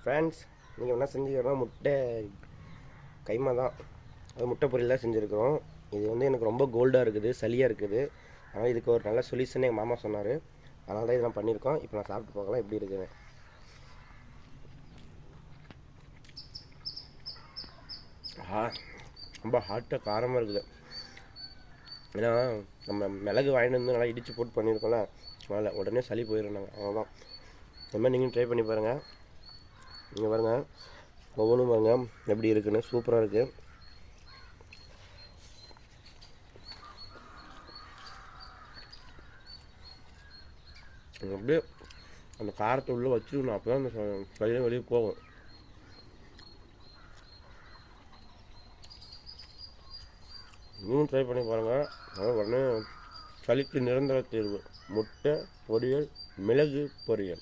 Friends நீங்கள் என்ன செஞ்சுக்கிறோம் முட்டை கைமா தான். அது முட்டை பொரியல் தான் செஞ்சுருக்கிறோம். இது வந்து எனக்கு ரொம்ப கோல்டாக இருக்குது சளியாக இருக்குது. அதனால் இதுக்கு ஒரு நல்ல சொல்யூஷன் எங்கள் மாமா சொன்னார். அதனால தான் இதெல்லாம் பண்ணியிருக்கோம். இப்போ நான் சாப்பிட்டு பார்க்கலாம் எப்படி இருக்குன்னு. ஹா ரொம்ப ஹாட்டாக காரமாக இருக்குது. ஏன்னா நம்ம மிளகு வாங்கிட்டு வந்து நல்லா இடித்து போட்டு பண்ணியிருக்கோம்ல. அதனால் உடனே சளி போயிடும் நாங்கள் அவ்வளோதான் இந்த மாதிரி நீங்களும் ட்ரை பண்ணி பாருங்கள் நீங்கள் பாருங்கள் ஒவ்வொன்றும் பாருங்கள் எப்படி இருக்குன்னு? சூப்பராக இருக்குது அப்படியே அந்த காரத்தை உள்ளே வச்சுக்கணும் அப்போ தான் அந்த சளியும் வெளியே போகும். நீங்களும் ட்ரை பண்ணி பாருங்கள் அதான் உடனே சளிக்கு நிரந்தர தீர்வு. முட்டை பொரியல் மிளகு பொரியல்.